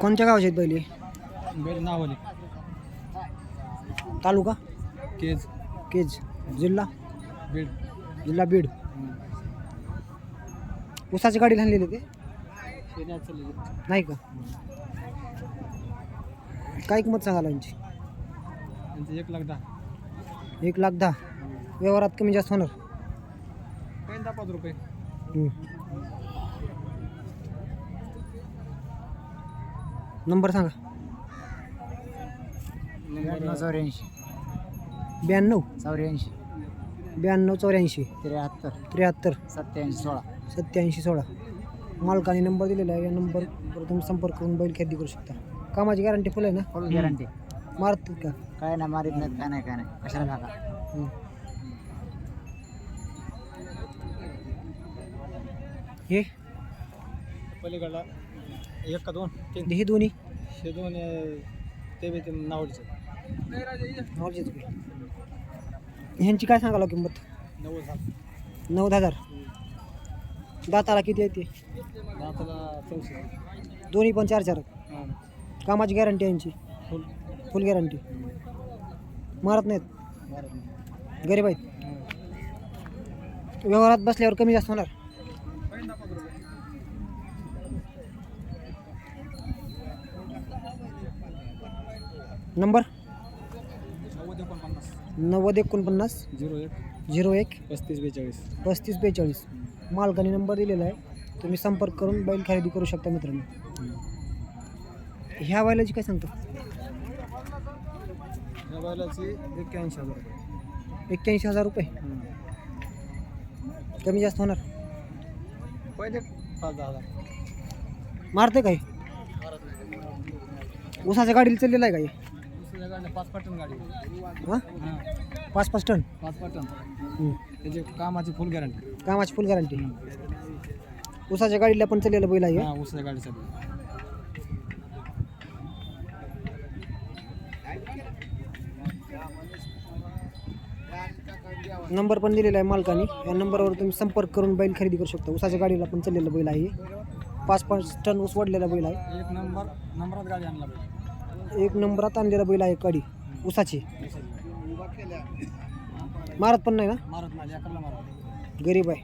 कोणत्या गावाचे आहेत बैल हे? बैल नावली. तालुका? केज. केज. जिल्हा? बीड. जिल्हा बीड. उसाची गाडी आणलेली ते? नाही का? काय किंमत सांगाला यांची? त्यांचे एक लाख दहा. एक लाख दहा. व्यवहारात कमी जास्त होणार? काही दहा पाच रुपये. हम्म. नंबर सांगा. चौऱ्याऐंशी. ब्याण्णव. चौऱ्याऐंशी. ब्याण्णव चौऱ्याऐंशी. त्र्याहत्तर. त्र्याहत्तर. सत्याऐंशी सोळा. सत्याऐंशी सोळा. मालकाने नंबर दिलेला आहे. या नंबरवर तुम्ही संपर्क करून बैल खरेदी करू शकता. कामाची गॅरंटी फुल आहे ना? फुल गॅरंटी मारतात का? काय नाही मारित नाहीत काय नाही काय नाही. कशाला हम्म. हे? पलीकडला. एक का दोन तीन. हे दोन्ही? हे दोन अं, ते बी ते नावडीचे. ह्यांची काय सांगाला किंमत? नव्वद हजार. नऊ हजार? दाताला किती येते दाताला चौशे दोन्ही पण चार चार हां. कामाची गॅरंटी यांची? फुल. Full guarantee. मारत नाहीत? गरीब आहेत? व्यवहारात बसल्यावर कमी जास्त होणार? नंबर? नव्वद एकोणपन्नास. झिरो एक. झिरो एक? पस्तीस बेचाळीस. पस्तीस बेचाळीस. मालकाने नंबर दिलेला आहे. तुम्ही संपर्क करून बैल खरेदी करू शकता मित्रांनो. ह्या बैलाची काय सांगतो? या बैलाची एक्क्याऐंशी हजार रुपये. एक्क्याऐंशी हजार रुपये? कमी जास्त होणार? पहिले पाच दहा हजार. मारते काय? उसाच्या गाडीला चाललेलं आहे का पाच गाडी. हां? हां. पाच पाच टन? पाच पटन. हम्म. त्याची कामाची फुल गॅरंटी कामाची फुल गॅरंटी उसाच्या गाडीला पण चाललेलं बैल आहे हे. गाडीसाठी नंबर पण दिलेला आहे मालकाने. या नंबरवर तुम्ही संपर्क करून बैल खरेदी करू शकता. उसाच्या गाडीला पण चाललेलं बैल आहे. पाच पाच टन ऊस वाढलेला बैल आहे. एक नंबर नंबरात गाडी आणला पाहिजे एक नंबरात आणलेला बैल आहे काडी उसाची. मारत पण नाही ना मारत नाही अकराला मारत गरीब आहे.